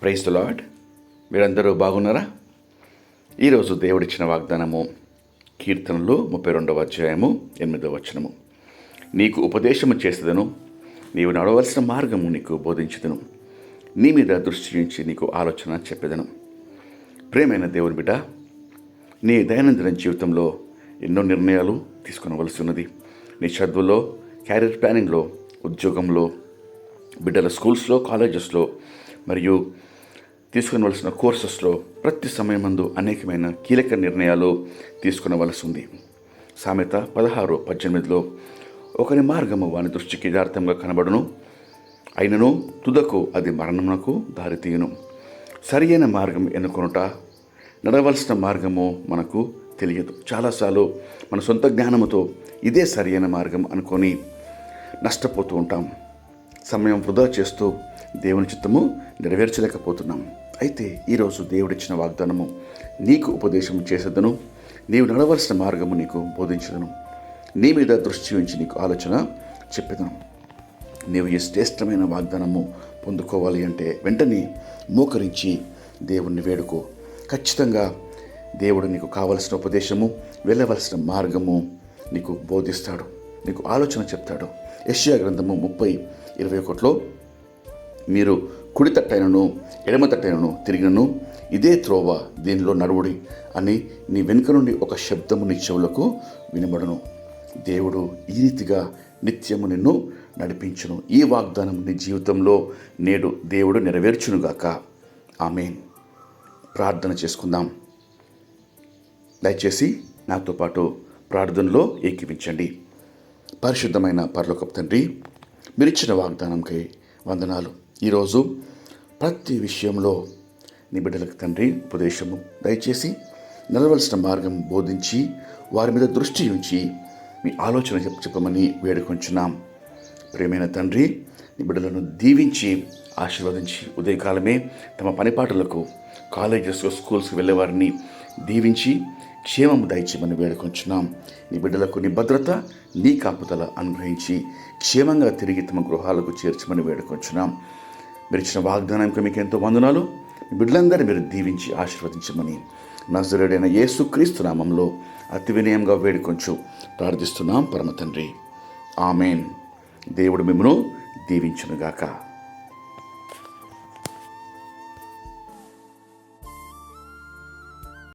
Praise the lord మీరందరూ బాగున్నారా? ఈరోజు దేవుడిచ్చిన వాగ్దానము కీర్తనలు ముప్పై రెండవ అధ్యాయము ఎనిమిదవ వచనము. నీకు ఉపదేశము చేసేదను నీవు నడవలసిన మార్గము నీకు బోధించదను నీ మీద దృష్టి నుంచి నీకు ఆలోచన చెప్పేదను. ప్రేమైన దేవుని బిడ్డ నీ దైనందిన జీవితంలో ఎన్నో నిర్ణయాలు తీసుకునవలసి ఉన్నది నీ చదువులో క్యారియర్ ప్లానింగ్లో ఉద్యోగంలో బిడ్డల స్కూల్స్లో కాలేజెస్లో మరియు తీసుకునవలసిన కోర్సెస్లో ప్రతి సమయమందు అనేకమైన కీలక నిర్ణయాలు తీసుకునవలసి ఉంది సామెత పదహారు పద్దెనిమిదిలో ఒకరి మార్గము వాని దృష్టికి యథార్థంగా కనబడును. అయినను తుదకు అది మరణమునకు దారితీయును. సరి అయిన మార్గం ఎన్నుకొనుట నడవలసిన మార్గము మనకు తెలియదు. చాలాసార్లు మన సొంత జ్ఞానముతో ఇదే సరి అయిన మార్గం అనుకొని నష్టపోతూ ఉంటాం. సమయం వృధా చేస్తూ దేవుని చిత్తము నెరవేర్చలేకపోతున్నాం. అయితే ఈరోజు దేవుడిచ్చిన వాగ్దానము నీకు ఉపదేశం చేసేదను నీవు నడవలసిన మార్గము నీకు బోధించదను నీ మీద దృష్టి ఉంచి నీకు ఆలోచన చెప్పేదను నీవు ఈ శ్రేష్టమైన వాగ్దానము పొందుకోవాలి అంటే వెంటనే మోకరించి దేవుణ్ణి వేడుకో. ఖచ్చితంగా దేవుడు నీకు కావలసిన ఉపదేశము వెళ్ళవలసిన మార్గము నీకు బోధిస్తాడు. నీకు ఆలోచన చెప్తాడు. యష్యా గ్రంథము ముప్పై ఇరవై ఒకటిలో మీరు కుడి తట్టైనను ఎడమ తట్టైనను తిరిగినను ఇదే త్రోవ దీనిలో నడువుడి అని నీ వెనుక నుండి ఒక శబ్దము నీ చెవులకు వినబడను. దేవుడు ఈ రీతిగా నిత్యము నిన్ను నడిపించును. ఈ వాగ్దానం నీ జీవితంలో నేడు దేవుడు నెరవేర్చునుగాక ఆమెన్. ప్రార్థన చేసుకుందాం. దయచేసి నాతో పాటు ప్రార్థనలో ఏకీవించండి పరిశుద్ధమైన పర్లోకపు తండ్రి మీరిచ్చిన వాగ్దానంకై వందనాలు. ఈరోజు ప్రతి విషయంలో నీ బిడ్డలకు తండ్రి ఉపదేశము దయచేసి నిలవలసిన మార్గం బోధించి వారి మీద దృష్టి ఉంచి మీ ఆలోచన చెప్పమని వేడుకొంచున్నాం. ప్రేమైన తండ్రి నీ బిడ్డలను దీవించి ఆశీర్వదించి ఉదయకాలమే తమ పనిపాటలకు కాలేజెస్కు స్కూల్స్కి వెళ్ళేవారిని దీవించి క్షేమము దయచేయమని వేడుకొంచున్నాం. నీ బిడ్డలకు నీ భద్రత నీ కాపుదల అనుగ్రహించి క్షేమంగా తిరిగి తమ గృహాలకు చేర్చమని వేడుకొంచున్నాం. మీరు ఇచ్చిన వాగ్దానానికి మీకు ఎంతో వందనాలు. మీ బిడ్డలందరినీ మీరు దీవించి ఆశీర్వదించమని నజరుడైన యేసుక్రీస్తు నామంలో అతి వినయంగా వేడుకొంచు ప్రార్థిస్తున్నాం. పరమ తండ్రి. ఆమెన్. దేవుడు మిమ్మను దీవించునుగాక.